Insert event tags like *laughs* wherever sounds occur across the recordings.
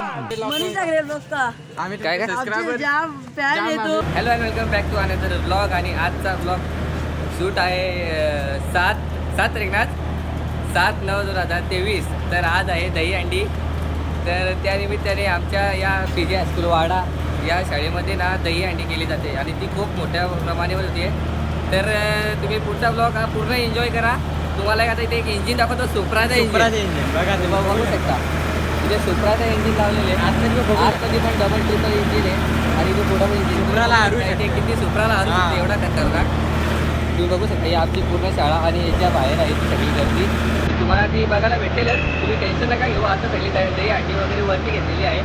मनीषा काय काय? Hello and welcome back to another blog आणि आजचा ब्लॉग शूट आहे सात सात तारीख ना? सात नऊ दोन हजार तेवीस. तर आज आहे दही अंडी. तर त्यानिमित्ताने आमच्या या पी जे हायस्कूल वाडा या शाळेमध्ये ना दही अंडी केली जाते आणि ती खूप मोठ्या प्रमाणावर होती. तर तुम्ही पुढचा ब्लॉग हा पूर्ण एन्जॉय करा. तुम्हाला एक आता इथे एक इंजिन दाखवतो सुप्राचा इंजिन बघू बघू शकता. म्हणजे सुप्राचा इंजिन लावलेले. आतमध्ये पण डबल ट्रिपल इंजिन आहे. आणि तो पुढं इंजिन सुप्राला हरू ते किती सुप्राला हरू. शकते, एवढा खतरनाक. तुम्ही बघू शकता ही आमची पूर्ण शाळा आणि याच्या बाहेर आहे ती सगळी गर्दी. तुम्हाला ती बघायला भेटेलच. तुम्ही टेन्शन नका घेऊ. आता सगळी तयारी अंडी वगैरे वरती घेतलेली आहे.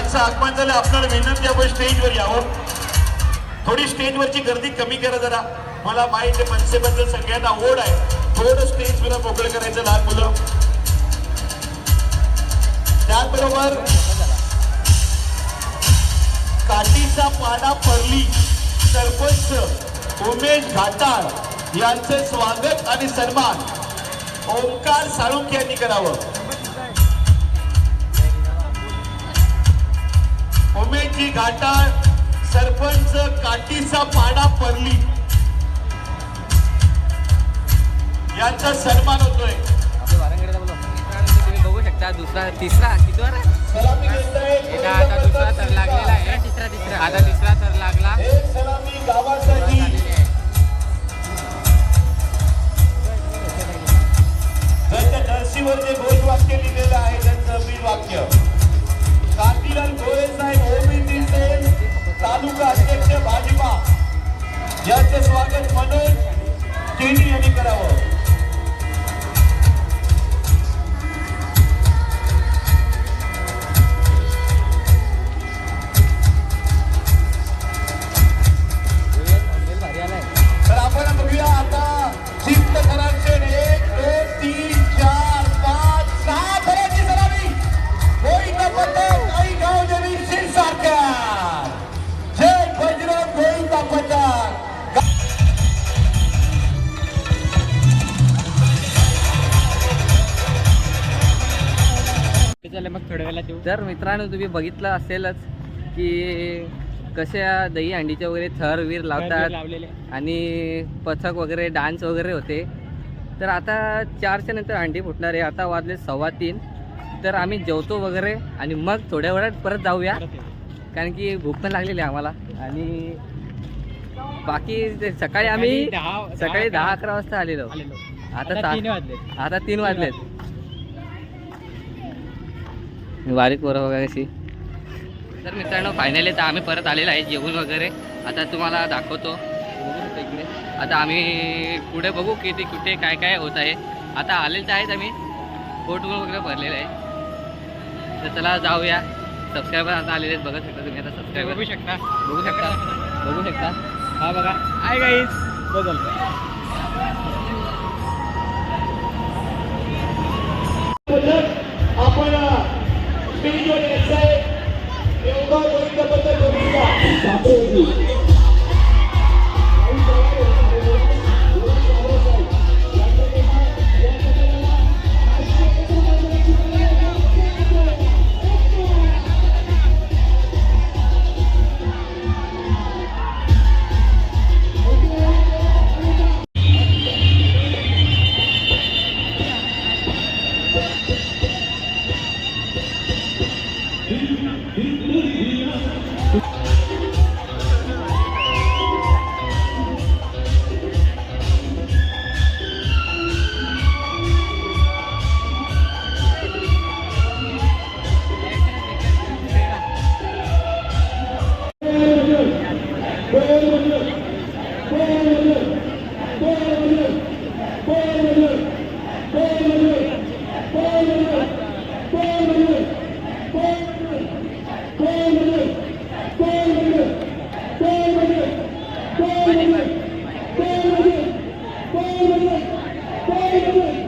यांचं आगमन झालं आपल्याला विनंती आपण स्टेजवर यावं. थोडी स्टेजवरची गर्दी कमी करा जरा. मला माहिती आहे मनसेबद्दल सगळ्यांना ओढ आहे. थोडं स्टेज मला मोकळं करायचं लहान मुलं. त्याचबरोबर काठीचा पाना परली सरपंच उमेश घाटाळ यांचे स्वागत आणि सन्मान. ओंकार साळुंके यांनी करावं. उमेशजी घाटाळ सरपंच काठीचा पाडा परली यांचा सन्मान होतोय. बघू. शकता दुसरा तिसरा किती वर? आहे सलामी घेताय इथं आता दुसरा थर लागलेला आहे. तिसरा तिसरा. आता तिसरा थर लागला. तर मित्रांनो तुम्ही बघितलं असेलच की कशा दही अंडीचे वगैरे थर वीर लावतात आणि पथक वगैरे डान्स वगैरे होते. तर आता चारच्या नंतर अंडी फुटणार आहे. आता वाजले सव्वा तीन. तर आम्ही जेवतो वगैरे आणि मग थोड्या वेळात परत जाऊया. कारण की भूक पण लागलेली आहे आम्हाला. आणि बाकी सकाळी आम्ही सकाळी दहा- अकरा वाजता आलेलो. आता आता तीन वाजले बारीक पोरं बघा कशी. तर मित्रांनो फायनली तर आम्ही परत आलेलो आहे जेवण वगैरे. आता तुम्हाला दाखवतो. इकडे आता आम्ही पुढे बघू किती कुठे काय काय होत आहे. आता आलेले तर आहेत आम्ही. पोट वगैरे भरलेलं आहे. तर चला जाऊया. सबस्क्रायबर आता आलेले आहेत. बघा शकता तुम्ही आता ते सबस्क्रायबर बघू शकता. बघू शकता. बघू शकता. हा बघा. आहे गाईज बदल आपण स्टेजवर यायचंय एवढा गोविंद पथक गोविंदा Thank you.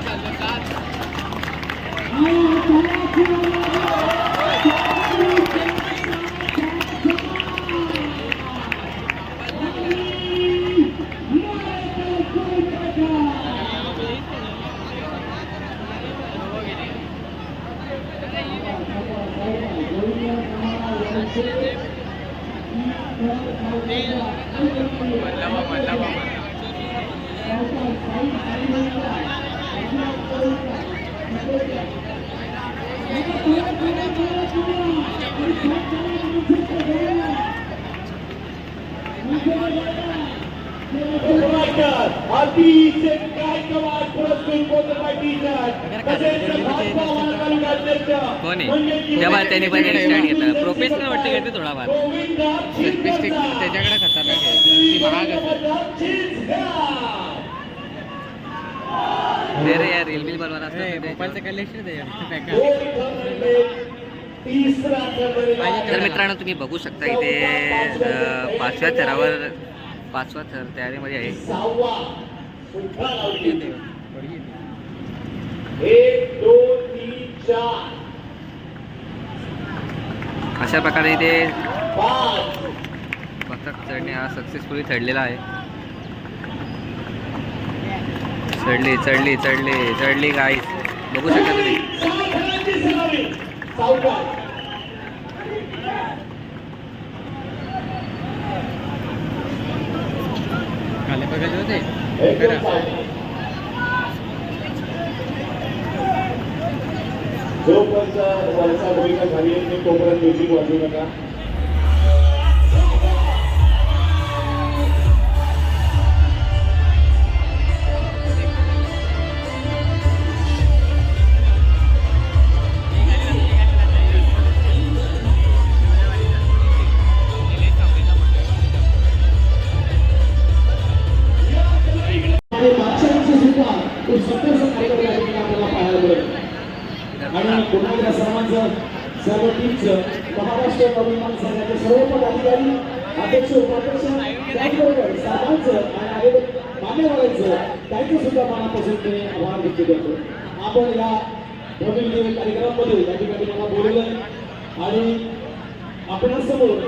Obrigado. अतिशय काय कमाल पुरस्कृत कोण? आहे तेव्हा त्यांनी पण स्टँड घेतला. प्रोफेशनल वाटतं का ते थोडाफार Lipstick त्याच्याकडे खतरनाक आहे ती. महाग असते रे यार रील बिल बनवायला असतं. मोबाईलचं कलेक्शन आहे तिसरा तर मित्रांनो तुम्ही बघू शकता इथे पाचव्या थरावर पाचवा थर तयारीमध्ये आहे. अशा प्रकारे इथे पथक चढणे हा सक्सेसफुली चढलेला आहे. चढली चढली चढली चढली गाई बघू शकता तुम्ही. सावकाराची होते जोपर्यंत वरचा भूमिका झाली आहे ते तोपर्यंत म्युझिक वाजवू नका. सर्वांचं आणि मान्यवरांचं त्यांचं सुद्धा मनापासून मी आभार व्यक्त करतो आपण या भव्य कार्यक्रमामध्ये या ठिकाणी मला बोलवलं आणि आपणासमोर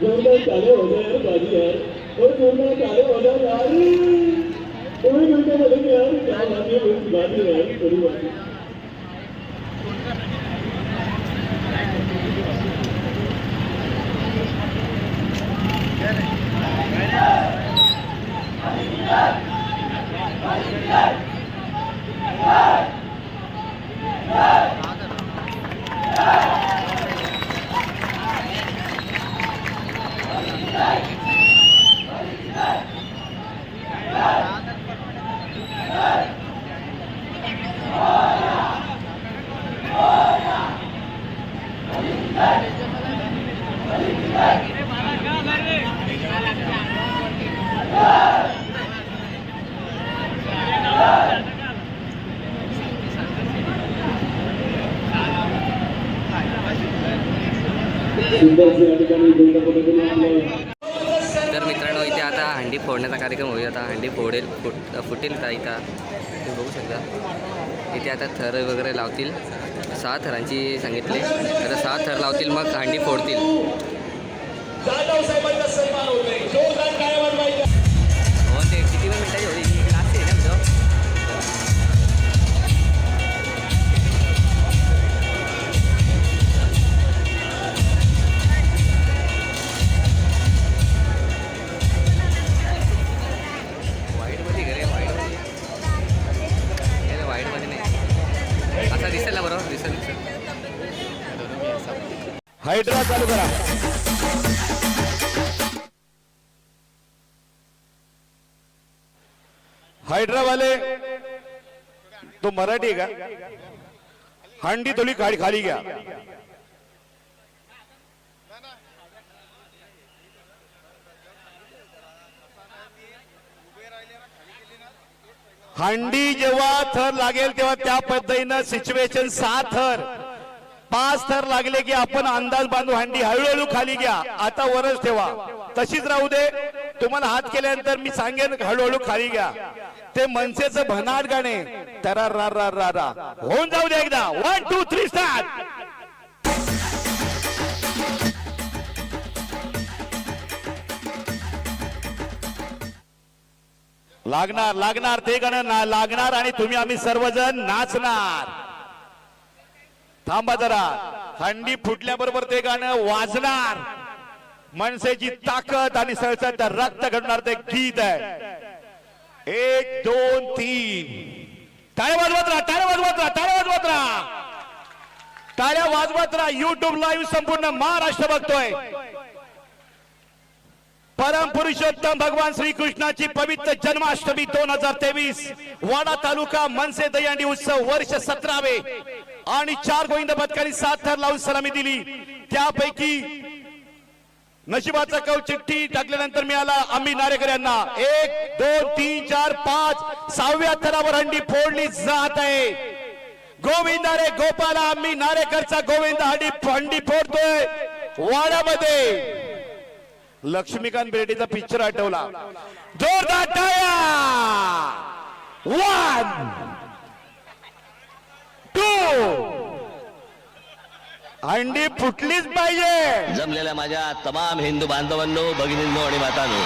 जोरदार चाले हो जाए यार जोरदार चाले हो जाए यार कोई मिलकर बोलेंगे यार क्या बात है बड़ी बात है यार बड़ी बात है सुंदर से या ठिकाणी दोन पद्धतीने आपलं तर मित्रांनो इथे आता हंडी फोडण्याचा कार्यक्रम होईल. आता हंडी फोडेल फुट फुटेल का इथं? तुम्ही बघू शकता. इथे आता थर वगैरे लावतील. सहा थरांची सांगितले. आता सहा थर लावतील मग हंडी फोडतील. हायड्रा चालू करा. हायड्रावाले तो मराठी आहे का? हांडी थोडी खाली खाली घ्या. हांडी जेव्हा थर लागेल तेव्हा त्या पद्धतीनं सिच्युएशन सहा थर. पाच थर लागले की आपण अंदाज बांधू हंडी हळूहळू खाली घ्या. आता वरच ठेवा. तशीच राहू दे. तुम्हाला हात केल्यानंतर मी सांगेन हळूहळू खाली घ्या. ते मनसेचं भनाट गाणे. तरा रा रा रा रा. होऊन जाऊ दे एकदा. वन टू थ्री स्टार्ट लागणार लागणार. ते गाणं ना- लागणार आणि तुम्ही आम्ही सर्वजण नाचणार. थांबा जरा. हंडी फुटल्याबरोबर ते गाणं वाजणार. मनसेची ताकद आणि सळसळ रक्त घडणार ते गीत आहे. एक दोन तीन. टाळ्या वाजवत राहा टाळ्या वाजवत राहा टाळ्या वाजवत राहा. टाळ्या वाजवत राहा. युट्यूब लाईव्ह संपूर्ण महाराष्ट्र बघतोय. परम पुरुषोत्तम भगवान श्रीकृष्णाची पवित्र जन्माष्टमी दोन हजार तेवीस. वाडा तालुका मनसे दहीहंडी उत्सव वर्ष सतरावे. आणि चार गोविंद पथकांनी सात थर लावून सलामी दिली. त्यापैकी नशिबाचा कव चिठ्ठी टाकल्यानंतर मिळाला आम्ही नारेकर यांना. एक दोन तीन चार पाच. सहाव्या थरावर हंडी फोडली जात आहे. गोविंद रे गोपाला आम्ही नारेकरचा गोविंद हंडी हंडी फोडतोय. वाड्यामध्ये लक्ष्मीकांत बेर्डेचा पिक्चर आठवला. जोरदार टाया वन टू अंडी फुटलीच पाहिजे. जमलेल्या माझ्या तमाम हिंदू बांधवांनो भगिनींनो आणि मातांनो.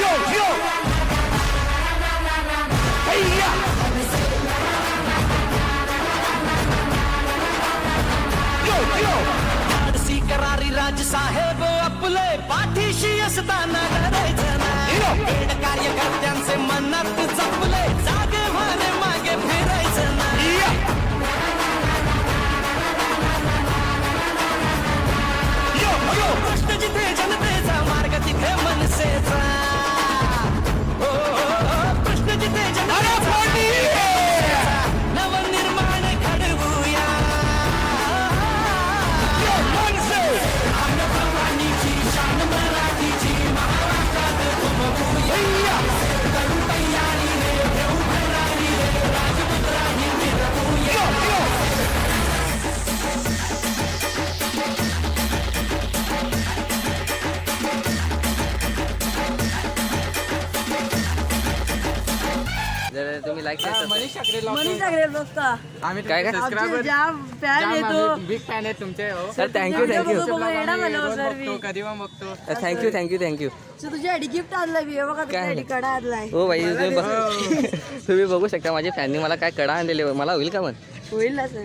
यो यो. हैया यो यो. धाडसी करारी राज साहेब आपले पाठीशी असताना कार्यकर्त्यांचे मनात जपले मनीष ठाकरे बघता आम्ही काय काय? आमचे जाम फॅन येतो. बिग फॅन आहे तुमचे हो. सर थँक्यू थँक्यू बघू, बघू, येडा मला रोज सर मी. बघतो. कधी मग बघतो thank you thank you thank you sir, तुझ्यासाठी गिफ्ट आणलं मी हे बघा काय? तुझ्यासाठी कडा आणलाय. हो भाई तुम्ही बघ. *laughs* तुम्ही बघू शकता माझ्या फॅननी मला काय कडा आणलेले मला होईल का मग होईल ना सर.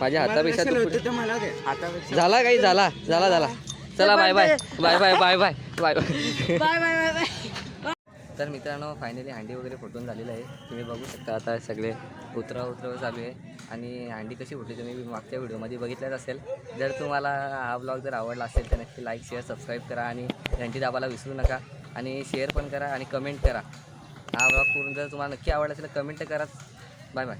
माझ्या हातापेक्षा तो पुढे- मला दे. आता झाला काही झाला झाला झाला. चला bye bye bye bye bye bye bye bye bye bye bye तर मित्रांनो फायनली हांडी वगैरे फुटून झालेलं आहे. तुम्ही बघू शकता आता सगळे उतरा उतरव चालू आहे. आणि हांडी कशी फुटली तुम्ही मागच्या व्हिडिओमध्ये बघितलंच असेल. जर तुम्हाला हा ब्लॉग जर आवडला असेल तर नक्की लाईक शेअर सबस्क्राईब करा आणि घंटी दाबायला विसरू नका. आणि शेअर पण करा आणि कमेंट करा. हा ब्लॉग करून जर तुम्हाला नक्की आवडला असेल तर कमेंट करा. Bye bye